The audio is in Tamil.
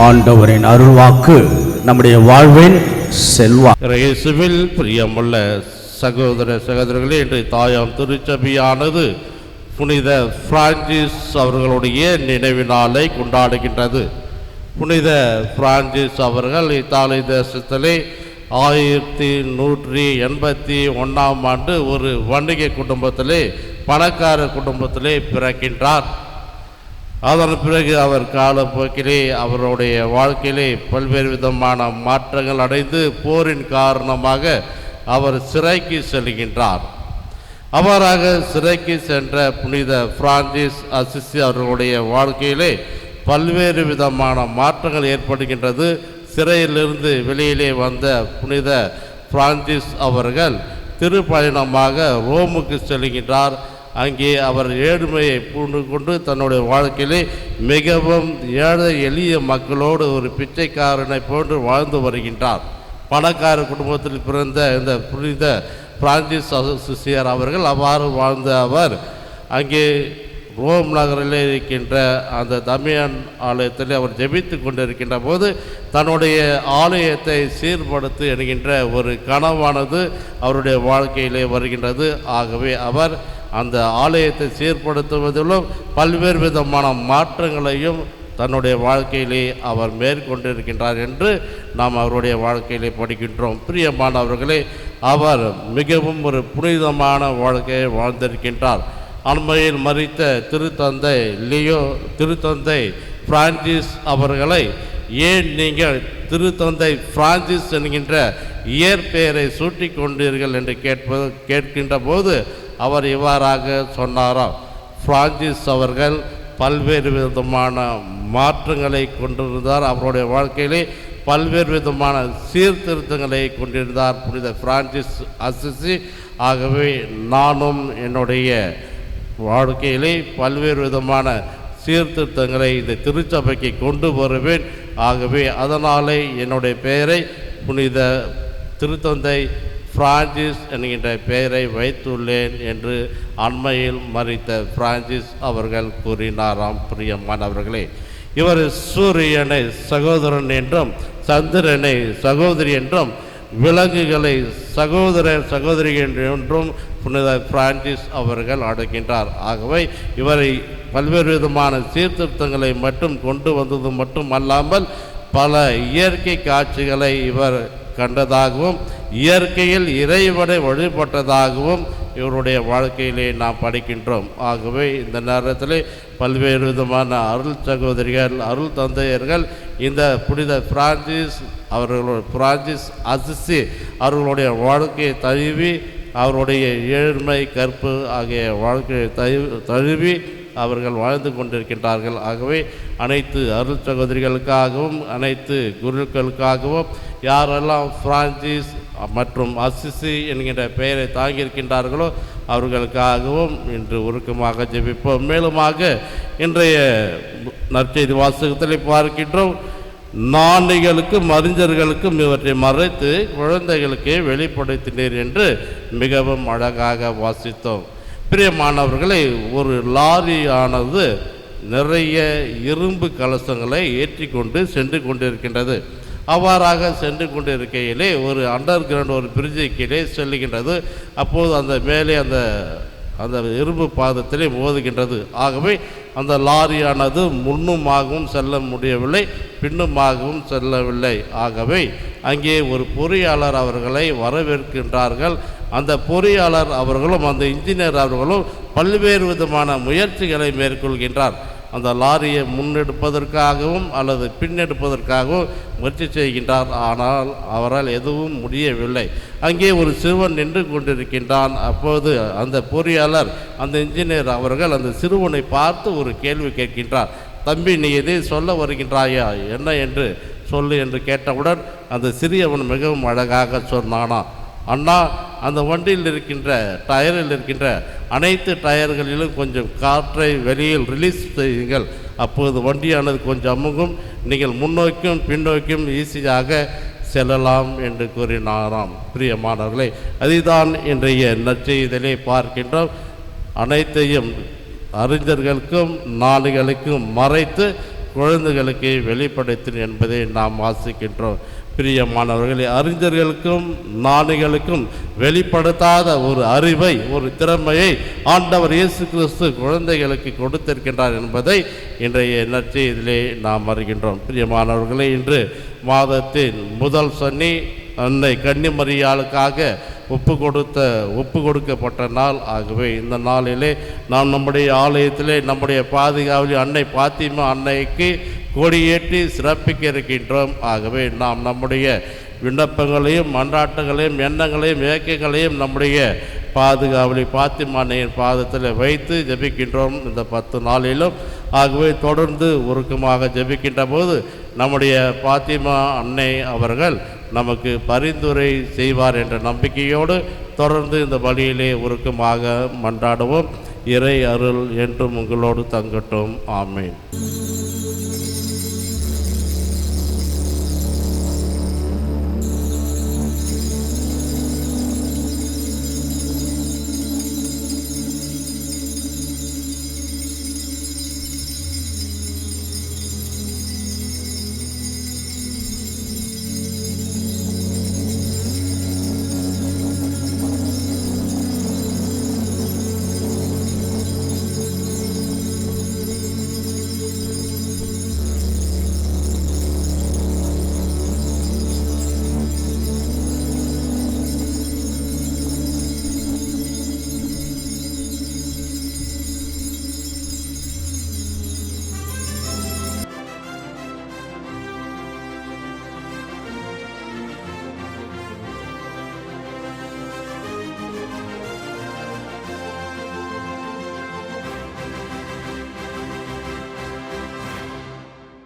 ஆண்டவரின் அருள்வாக்கு நம்முடைய வாழ்வின் செல்வா. இயேசுவில் பிரியமுள்ள சகோதர சகோதரர்களே இன்று தாயாம் திருச்சபையானது புனித பிரான்சிஸ் அவர்களுடைய நினைவு நாளை கொண்டாடுகின்றது. புனித பிரான்சிஸ் அவர்கள் இத்தாலி தேசத்திலே ஆயிரத்தி நூற்றி எண்பத்தி ஒன்றாம் ஆண்டு ஒரு வணிக குடும்பத்திலே பணக்கார குடும்பத்திலே பிறக்கின்றார். அதன் பிறகு அவர் காலப்போக்கிலே அவருடைய வாழ்க்கையிலே பல்வேறு விதமான மாற்றங்கள் அடைந்து போரின் காரணமாக அவர் சிறைக்கு செல்கின்றார். அவ்வாறாக சிறைக்கு சென்ற புனித பிரான்சிஸ் அசிசி அவர்களுடைய வாழ்க்கையிலே பல்வேறு விதமான மாற்றங்கள் ஏற்படுகின்றது. சிறையிலிருந்து வெளியிலே வந்த புனித பிரான்சிஸ் அவர்கள் திருப்பயணமாக ரோமுக்கு செல்கின்றார். அங்கே அவர் ஏழ்மையை பூண்டு கொண்டு தன்னுடைய வாழ்க்கையிலே மிகவும் ஏழை எளிய மக்களோடு ஒரு பிச்சைக்காரனை போன்று வாழ்ந்து வருகின்றார். பணக்கார குடும்பத்தில் பிறந்த இந்த புனித பிரான்சிஸ் சிசியர் அவர்கள் அவ்வாறு வாழ்ந்த அவர் அங்கே ரோம் நகரிலே இருக்கின்ற அந்த தமியன் ஆலயத்தில் அவர் ஜெபித்து கொண்டிருக்கின்ற போது தன்னுடைய ஆலயத்தை சீர்படுத்து என்கின்ற ஒரு கனவானது அவருடைய வாழ்க்கையிலே வருகின்றது. ஆகவே அவர் அந்த ஆலயத்தை சீர்படுத்துவதிலும் பல்வேறு விதமான மாற்றங்களையும் தன்னுடைய வாழ்க்கையிலே அவர் மேற்கொண்டிருக்கின்றார் என்று நாம் அவருடைய வாழ்க்கையிலே படிக்கின்றோம். பிரியமானவர்களே அவர் மிகவும் ஒரு புனிதமான வாழ்க்கையை வாழ்ந்திருக்கின்றார். அண்மையில் மறித்த திருத்தந்தை லியோ திருத்தந்தை பிரான்சிஸ் அவர்களை ஏன் நீங்கள் திருத்தந்தை பிரான்சிஸ் என்கின்ற இயற்பெயரை சூட்டி கொண்டீர்கள் என்று கேட்பது கேட்கின்ற போது அவர் இவ்வாறாக சொன்னாராம். பிரான்சிஸ் அவர்கள் பல்வேறு விதமான மாற்றங்களை கொண்டிருந்தார். அவருடைய வாழ்க்கையிலே பல்வேறு விதமான சீர்திருத்தங்களை கொண்டிருந்தார் புனித பிரான்சிஸ் அசிசி. ஆகவே நானும் என்னுடைய வாழ்க்கையிலே பல்வேறு விதமான சீர்திருத்தங்களை இந்த திருச்சபைக்கு கொண்டு வருவேன். ஆகவே அதனாலே என்னுடைய பெயரை புனித திருத்தந்தை பிரான்சிஸ் என்கின்ற பெயரை வைத்துள்ளேன் என்று அண்மையில் மறித்த பிரான்சிஸ் அவர்கள் கூறினாராம். பிரியமானவர்களே இவர் சூரியனை சகோதரன் என்றும் சந்திரனை சகோதரி என்றும் விலங்குகளை சகோதர சகோதரி என்றும் புனித பிரான்சிஸ் அவர்கள் அடைக்கின்றார் ஆகவே இவரை பல்வேறு விதமான சீர்திருத்தங்களை மட்டும் கொண்டு வந்தது மட்டும் அல்லாமல் பல இயற்கை காட்சிகளை இவர் கண்டதாகவும் இயற்கையில் இறைவனை வழிபட்டதாகவும் இவருடைய வாழ்க்கையிலே நாம் படிக்கின்றோம். ஆகவே இந்த நேரத்தில் பல்வேறு விதமான அருள் சகோதரிகள் அருள் தந்தையர்கள் இந்த புனித பிரான்சிஸ் அவர்களுடைய பிரான்சிஸ் அசிசி அவர்களுடைய வாழ்க்கையை தழுவி அவருடைய ஏழ்மை கற்பு ஆகிய வாழ்க்கையை தழு தழுவி அவர்கள் வாழ்ந்து கொண்டிருக்கின்றார்கள். ஆகவே அனைத்து அருள் சகோதரிகளுக்காகவும் அனைத்து குருக்களுக்காகவும் யாரெல்லாம் பிரான்சிஸ் மற்றும் அசிசி என்கின்ற பெயரை தாங்கியிருக்கின்றார்களோ அவர்களுக்காகவும் இன்று உருக்கமாக ஜெபிப்போம். மேலுமாக இன்றைய நற்செய்தி வாசகத்தில் பார்க்கின்றோம். நாணிகளுக்கும் அறிஞர்களுக்கும் இவற்றை மறைத்து குழந்தைகளுக்கே வெளிப்படுத்தினீர் என்று மிகவும் அழகாக வாசித்தோம். பிரியமானவர்களை ஒரு லாரியானது நிறைய இரும்பு கலசங்களை ஏற்றி கொண்டு சென்று கொண்டிருக்கின்றது. அவ்வாறாக சென்று கொண்டிருக்கையிலே ஒரு அண்டர் கிரவுண்ட் ஒரு பிரிட்ஜு கீழே செல்லுகின்றது. அப்போது அந்த மேலே அந்த அந்த இரும்பு பாதத்திலே மோதுகின்றது. ஆகவே அந்த லாரியானது முன்னுமாகவும் செல்ல முடியவில்லை பின்னுமாகவும் செல்லவில்லை. ஆகவே அங்கே ஒரு பொறியாளர் அவர்களை வரவேற்கின்றார்கள். அந்த பொறியாளர் அவர்களும் அந்த இன்ஜினியர் அவர்களும் பல்வேறு விதமான முயற்சிகளை மேற்கொள்கின்றார். அந்த லாரியை முன்னெடுப்பதற்காகவும் அல்லது பின்னெடுப்பதற்காகவும் முயற்சி செய்கின்றார். ஆனால் அவரால் எதுவும் முடியவில்லை. அங்கே ஒரு சிறுவன் நின்று கொண்டிருக்கின்றான். அப்போது அந்த பொறியாளர் அந்த இன்ஜினியர் அவர்கள் அந்த சிறுவனை பார்த்து ஒரு கேள்வி கேட்கின்றார். தம்பி நீ எதை சொல்ல வருகின்றாயா? என்ன என்று சொல்லு என்று கேட்டவுடன் அந்த சிறியவன் மிகவும் அழகாக சொன்னானா அண்ணா அந்த வண்டியில் இருக்கின்ற டயரில் இருக்கின்ற அனைத்து டயர்களிலும் கொஞ்சம் காற்றை வெளியில் ரிலீஸ் செய்யுங்கள். அப்போது வண்டியானது கொஞ்சம் அமுகும் நீங்கள் முன்னோக்கியும் பின்னோக்கியும் ஈஸியாக செல்லலாம் என்று கூறினாராம். பிரியமானவர்களே அதுதான் இன்றைய நற்செய்தலை பார்க்கின்றோம். அனைத்தையும் அறிஞர்களுக்கும் நாடுகளுக்கும் மறைத்து குழந்தைகளுக்கு வெளிப்படுத்தின என்பதை நாம் வாசிக்கின்றோம். பிரியமானவர்களே அறிஞர்களுக்கும் ஞானிகளுக்கும் வெளிப்படுத்தாத ஒரு அறிவை ஒரு திறமையை ஆண்டவர் இயேசு கிறிஸ்து குழந்தைகளுக்கு கொடுத்திருக்கின்றார் என்பதை இன்றைய நற்செய்தியிலே நாம் அறிகின்றோம். பிரியமானவர்களே இன்று மாதத்தின் முதல் சனி அன்னை கன்னிமரியாளுக்காக ஒப்பு கொடுத்த ஒப்பு கொடுக்கப்பட்ட நாள் ஆகவே இந்த நாளிலே நாம் நம்முடைய ஆலயத்திலே நம்முடைய பாதுகாவலி அன்னை பாத்திமா அன்னைக்கு கொடியேற்றி சிறப்பிக்க இருக்கின்றோம். ஆகவே நாம் நம்முடைய விண்ணப்பங்களையும் மன்றாட்டங்களையும் எண்ணங்களையும் இயக்கங்களையும் நம்முடைய பாதுகாவலி பாத்திமானையின் பாதத்தில் வைத்து ஜெபிக்கின்றோம் இந்த பத்து நாளிலும். ஆகவே தொடர்ந்து உருக்கமாக ஜெபிக்கின்ற போது நம்முடைய பாத்திமா அன்னை அவர்கள் நமக்கு பரிந்துரை செய்வார் என்ற நம்பிக்கையோடு தொடர்ந்து இந்த வழியிலே உருக்கமாக மன்றாடுவோம். இறை அருள் என்றும் உங்களோடு தங்கட்டும். ஆமேன்.